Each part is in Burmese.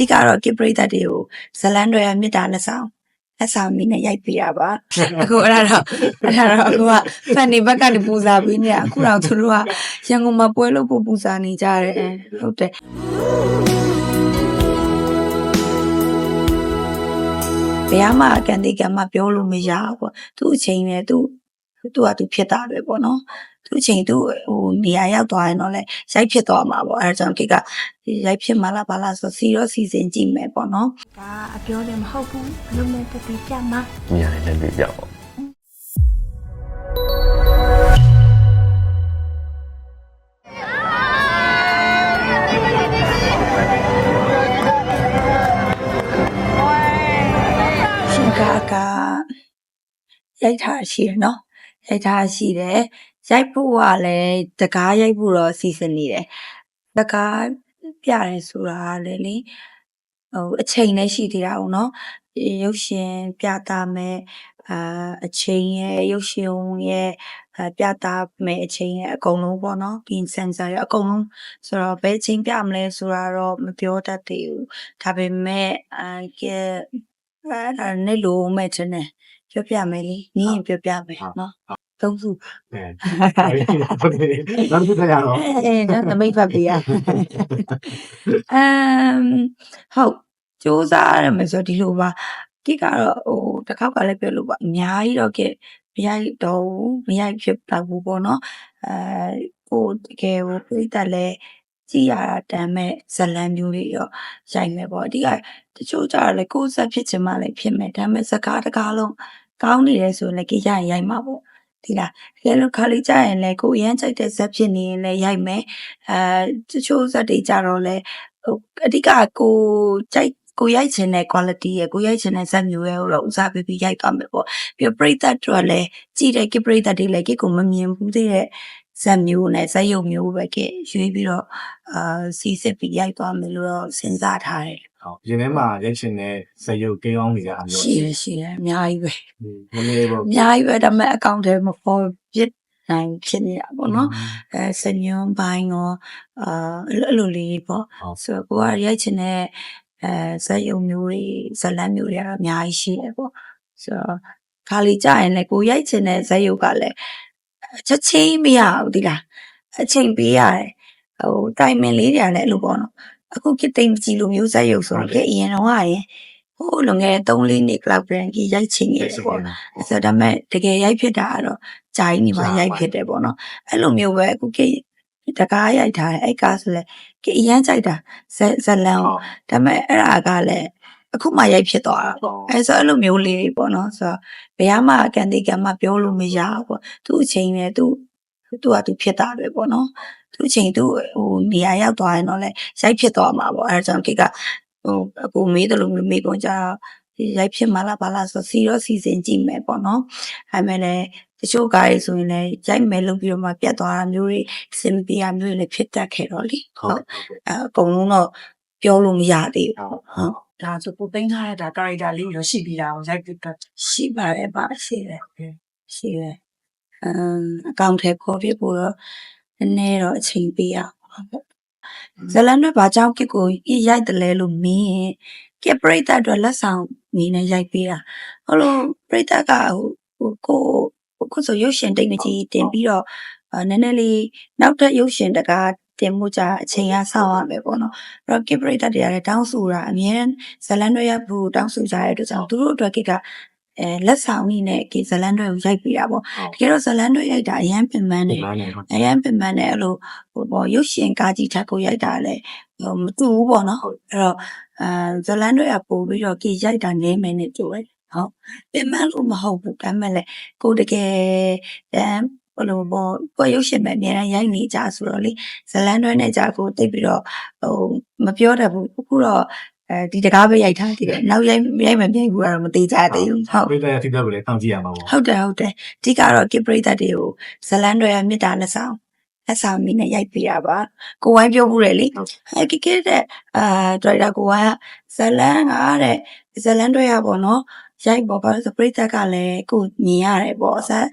ဓိကတော့ကိပရိသတ်တွေကိုဇလန်တွေရမြစ်တာလက်ဆောင်လက်ဆောင်မိနဲ့ရိုက်ပေးတာပါအခုအဲ့ဒါတော့အဲ့ဒါတော့အခုကဖန်နေဘက်ကနေပူဇာပေးနေတာအခုတော့သူတို့ကရန်ကုန်မှာပွဲလို့ပို့ပူဇာနေကြတယ်ဟုတ်တယ်ဘယ်မှအကန်တိကမှပြောလို့မရဘူးပေါ့သူ့အချိန်နဲ့သူသူ့ကသူဖြစ်တာပဲပေါ့နော် သူ့အချိန်သူဟိုနေရာရောက်သွားရင်တော့လေရိုက်ဖြစ်သွားမှာပေါ့အဲဒါကြောင့်ကိကဒီရိုက်ဖြစ်မှလားဘာလားဆိုစီရောစီစဉ်ကြည့်မယ်ပေါ့နော်ဒါအပြောတယ်မဟုတ်ဘူးဘလို့နဲ့တတိပြမှာမြင်ရတယ်လည်းပြပေါ့ရှင်ကားကရိုက်ထားရှိတယ်နော်ရိုက်ထားရှိတယ် ရိုက်ဖို့ကလည်းတကားရိုက်ဖို့တော့စီစဉ်နေတယ်တကားပြတယ်ဆိုတာကလည်းလေဟိုအချိန်လည်းရှိသေးတာဟုတ်နော်ဒီရုပ်ရှင်ပြတာမဲ့အာအချိန်ရဲ့ရုပ်ရှင်ရဲ့အပြတာမဲ့အချိန်ရဲ့အကုန်လုံးပေါ့နော်ပြင်စင်ဆာရဲ့အကုန်လုံးဆိုတော့ဘယ်အချိန်ပြမလဲဆိုတာတော့မပြောတတ်သေးဘူးဒါပေမဲ့အာကဲအဲ့ဒါနဲ့လို့မဲ့ချင်တယ်ပြောပြမယ်လေနင်းရင်ပြောပြမယ်နော် သုံးစုအဲဟုတ်တယ်နောက်တစ်ခါကျတော့အဲနော်သမိတ်ဖတ်ပေးရအမ်ဟုတ်စူးစားရမယ်ဆိုဒီလိုပါကိကတော့ဟိုတစ်ခေါက်ကလည်းပြောလို့ပါအများကြီးတော့ကဲမရိုက်တော့ဘူးမရိုက်ဖြစ်တော့ဘူးပေါ့နော်အဲဟိုတကယ်ဟိုပြိတ္တလည်းကြည်ရတာတမ်းမဲ့ဇလံမျိုးတွေရောရိုက်မယ်ပေါ့အဓိကတချို့ကြတော့လေကိုယ်ဆက်ဖြစ်ချင်မှလည်းဖြစ်မယ်ဒါပေမဲ့စကားတကားလုံးကောင်းနေတယ်ဆိုရင်လည်းကိရရင်ရိုက်မှာပေါ့ ဒီလားတကယ်လို့ခါလေးကြရင်လည်းကိုယ်အရန်ကြိုက်တဲ့ဇက်ဖြစ်နေရင်လည်းရိုက်မယ်အဲတချို့ဇက်တွေကြတော့လေဟိုအဓိကကိုကြိုက်ကိုရိုက်ချင်တဲ့ quality ရဲ့ကိုရိုက်ချင်တဲ့ဇက်မျိုးရဲ့ဟိုတော့ဥစားပေးပြီးရိုက်သွားမယ်ပေါ့ပြီးတော့ပရိသတ်တို့ကလည်းကြည့်တဲ့ကိပရိသတ်တွေလည်းကိကိုမမြင်ဘူးသေးတဲ့ဇက်မျိုးနဲ့ဇက်ရုပ်မျိုးပဲကိရွေးပြီးတော့အာစီစစ်ပြီးရိုက်သွားမယ်လို့တော့စဉ်းစားထားတယ် ဟုတ်ရင်ထဲမှာရိုက်ချင်တဲ့ဇယုတ်ကိန်းအောင်နေကြအမျိုးရှိရရှိရအများကြီးပဲနည်းနည်းပေါ့အများကြီးပဲဒါပေမဲ့အကောင့်ထဲမပေါ်ပြစ်နိုင်ဖြစ်နေတာပေါ့နော်အဲစညွန်ပိုင်းရောအာအဲ့လိုအဲ့လိုလေးပေါ့ဟုတ်ဆိုတော့ကိုကရိုက်ချင်တဲ့အဲဇက်ရုံမျိုးတွေဇလန်းမျိုးတွေကတော့အများကြီးရှိတယ်ပေါ့ဆိုတော့ခါလီကြရင်လည်းကိုရိုက်ချင်တဲ့ဇက်ရုပ်ကလည်းချက်ချင်းမရဘူးဒီလားအချိန်ပေးရတယ်ဟိုတိုင်မင်လေးတွေကလည်းအဲ့လိုပေါ့နော် အခုကိတိမ်ကြည့်လိုမျိုးဇက်ရုပ်ဆိုတော့အရင်တော့ကရင်ဟိုလွန်ခဲ့တဲ့3လေးနှစ် cloud brand ကြီးရိုက်ချင်နေတယ်ပေါ့ဆိုတော့ဒါပေမဲ့တကယ်ရိုက်ဖြစ်တာကတော့ဂျိုင်းနေမှာရိုက်ဖြစ်တယ်ပေါ့နော်အဲ့လိုမျိုးပဲအခုကိတကားရိုက်ထားတယ်အဲ့ကားဆိုလဲကိအရန်ကြိုက်တာဇက်ဇက်လန်ကိုဒါပေမဲ့အဲ့ဒါကလည်းအခုမှရိုက်ဖြစ်သွားတာပေါ့အဲ့ဆိုအဲ့လိုမျိုးလေးတွေပေါ့နော်ဆိုတော့ဘယ်မှအကန်တိကမှပြောလို့မရဘူးပေါ့သူ့အချိန်နဲ့သူ သူကသူဖြစ်တာပဲပေါ့နော်သူ့အချိန်သူဟိုနေရာရောက်သွားရင်တော့လေရိုက်ဖြစ်သွားမှာပေါ့အဲ့ဒါကြောင့်ကိကဟိုအခုမေးတယ်လို့မေးကုန်ကြတော့ဒီရိုက်ဖြစ်မှလားဘာလားဆိုစီရောစီစဉ်ကြည့်မယ်ပေါ့နော်။အဲမဲ့လည်းတချို့ကားတွေဆိုရင်လည်းရိုက်မယ်လို့ပြီးတော့မှပြတ်သွားတာမျိုးတွေစင်မပြေတာမျိုးတွေလည်းဖြစ်တတ်ခဲ့တော့လေ။ဟုတ်အဲအကုန်လုံးတော့ပြောလို့မရသေးဘူးဟုတ်။ဟုတ်ဒါဆိုကိုသိန်းထားတဲ့ဒါ character လေးရောရှိပြီးတာကိုရိုက်ပြတတ်ရှိပါတယ်ပါရှိတယ်။ရှိတယ်။ အမ်အကောင့်ထဲပေါ်ပြဖို့တော့နည်းနည်းတော့အချိန်ပေးရအောင်ပေါ့။ဇလန်တွေဘာကြောင့်ကစ်ကိုရိုက်တယ်လဲလို့မင်းရင်ကစ်ပရိသတ်အတွက်လက်ဆောင်နေနဲ့ရိုက်ပေးတာ။ဟုတ်လို့ပရိသတ်ကဟိုဟိုကိုကိုဆိုရုပ်ရှင်တိတ်မကြီးတင်ပြီးတော့အာနည်းနည်းလေးနောက်ထပ်ရုပ်ရှင်တကားတင်မှုကြအချိန်ကဆောက်ရမယ်ပေါ့နော်။အဲ့တော့ကစ်ပရိသတ်တွေကလည်းတောင်းဆိုတာအမြဲတမ်းဇလန်တွေရဘူးတောင်းဆိုကြတဲ့အတွက်ကြောင့်သူတို့အတွက်ကစ်က အဲလက်ဆောင်နည်းနဲ့ကဇလန်တွေကိုရိုက်ပေးတာပေါ့။တကယ်တော့ဇလန်တွေရိုက်တာအရန်ပင်ပန်းဒီတယ်လိုနဲ့ဟုတ်အရန်ပင်ပန်းတယ်အဲ့လိုဟိုပေါ့ရုပ်ရှင်ကားကြီးထက်ကိုရိုက်တာလည်းဟိုမတူဘူးပေါ့နော်အဲ့တော့အာဇလန်တွေကပို့ပြီးတော့ကြည်ရိုက်တာနေမယ်နဲ့တူတယ်ဟုတ်ပင်ပန်းလို့မဟုတ်ဘူးဒါပေမဲ့လည်းကိုတကယ်တမ်းဘလို့ပေါ့ကိုရုပ်ရှင်ပဲအများရိုက်နေကြဆိုတော့လေဇလန်တွေနဲ့ကြာကိုတိတ်ပြီးတော့ဟိုမပြောတတ်ဘူးအခုတော့ အဲဒီတကားပဲရိုက်ထားသေးတယ်နောက်ရိုက်ရိုက်မပြိုင်ဘူးကတော့မသေးကြသေးဘူးဟုတ်ပြတဲ့ထိတဲ့ကိုလည်းတောင်းကြည့်ရမှာပေါ့ဟုတ်တယ်ဟုတ်တယ်အဓိကတော့ကိပရိသတ်တွေကိုဇလန်တွေရမြစ်တာလက်ဆောင်လက်ဆောင်မိနဲ့ရိုက်ပေးတာပါကိုဝိုင်းပြောဘူးတယ်လေအဲကိကိတဲ့အာဒရိုက်တာကိုဝိုင်းကဇလန်ကတဲ့ဇလန်တွေရပေါ့နော်ရိုက်ပေါ့ဘာလို့လဲဆိုပရိသတ်ကလည်းကိုမြင်ရတယ်ပေါ့ဆက်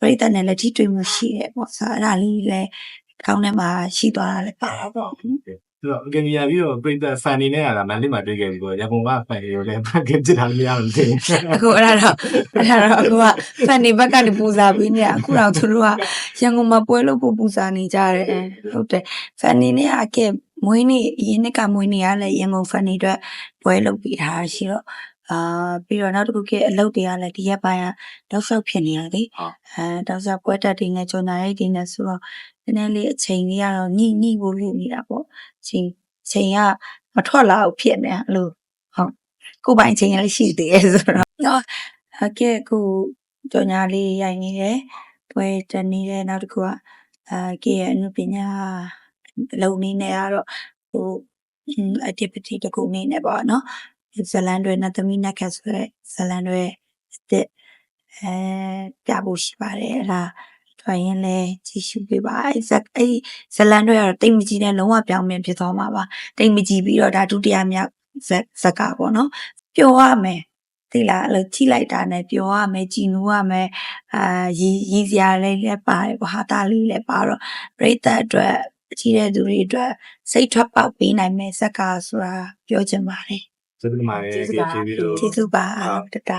ပရိသတ်နဲ့လည်းထိတွေ့မှုရှိတယ်ပေါ့ဆိုတော့အဲ့ဒါလေးလည်းကောင်းထဲမှာရှိသွားတာလည်းပါတာပေါ့သူ ဆိုတော့အကယ်၍ပြီးတော့ပရိသတ် fan နေနဲ့ရတာမန်လေးမှာတွေ့ခဲ့ပြီးတော့ရပုံက fan တွေကိုလည်း fan ကကြည့်တာမရဘူးတင်အခုအဲ့ဒါတော့အဲ့ဒါတော့အခုကဖန်နေဘက်ကနေပူဇာပေးနေတာအခုတော့သူတို့ကရန်ကုန်မှာပွဲလို့ပူပူဇာနေကြတယ်ဟုတ်တယ်ဖန်နေနဲ့အကဲမွေးနေ့အရင်နှစ်ကမွေးနေ့ကလည်းရန်ကုန်ဖန်နေအတွက်ပွဲလုပ်ပြီးထားရှိတော့ အာပြီးတော့နောက်တစ်ခုကအလုပ်တွေကလည်းဒီရက်ပိုင်းကတောက်လျှောက်ဖြစ်နေရတယ်အဲတောက်လျှောက်ပွဲတက်တွေနဲ့ဂျွန်နာရိတ်တွေနဲ့ဆိုတော့နည်းနည်းလေးအချိန်လေးကတော့ညှိညှိဖို့လုပ်နေတာပေါ့ချိန်ချိန်ကမထွက်လာဘူးဖြစ်နေအဲ့လိုဟုတ်ကိုယ်ပိုင်ချိန်ရရှိသေးတယ်ဆိုတော့နော်အကဲကိုကြော်ညာလေးရိုက်နေတယ်ပွဲတက်နေတယ်နောက်တစ်ခုကအာကဲရဲ့အနုပညာအလုံးနေနေကတော့ဟိုအတိပတိတစ်ခုနေနေပါနော် ဇလန်တွေနဲ့သမီးနက်ခတ်ဆိုရဲဇလန်တွေအစ်အဲပြဖို့ရှိပါတယ်အဲ့ဒါထွက်ရင်လဲကြည့်ရှုပေးပါအဲ့ဇက်အဲ့ဇလန်တွေကတော့တိတ်မကြည့်နဲ့လုံးဝပြောင်းပြန်ဖြစ်သွားမှာပါတိတ်မကြည့်ပြီးတော့ဒါဒုတိယမြောက်ဇက်ဇက်ကပေါ့နော်ပျော်ရမယ်သိလားအဲ့လိုကြည့်လိုက်တာနဲ့ပြောရမယ်ကြည်နူးရမယ်အာရည်ရည်စရာလေးလည်းပါတယ်ဘာသာလေးလည်းပါတော့ပရိသတ်အတွက်ကြည့်တဲ့သူတွေအတွက်စိတ်ထွက်ပေါက်ပေးနိုင်မယ်ဇက်ကာဆိုတာပြောချင်ပါတယ် စပင်းမှာလည်းကြည့်ပြီးတော့ကျေးဇူးပါတတ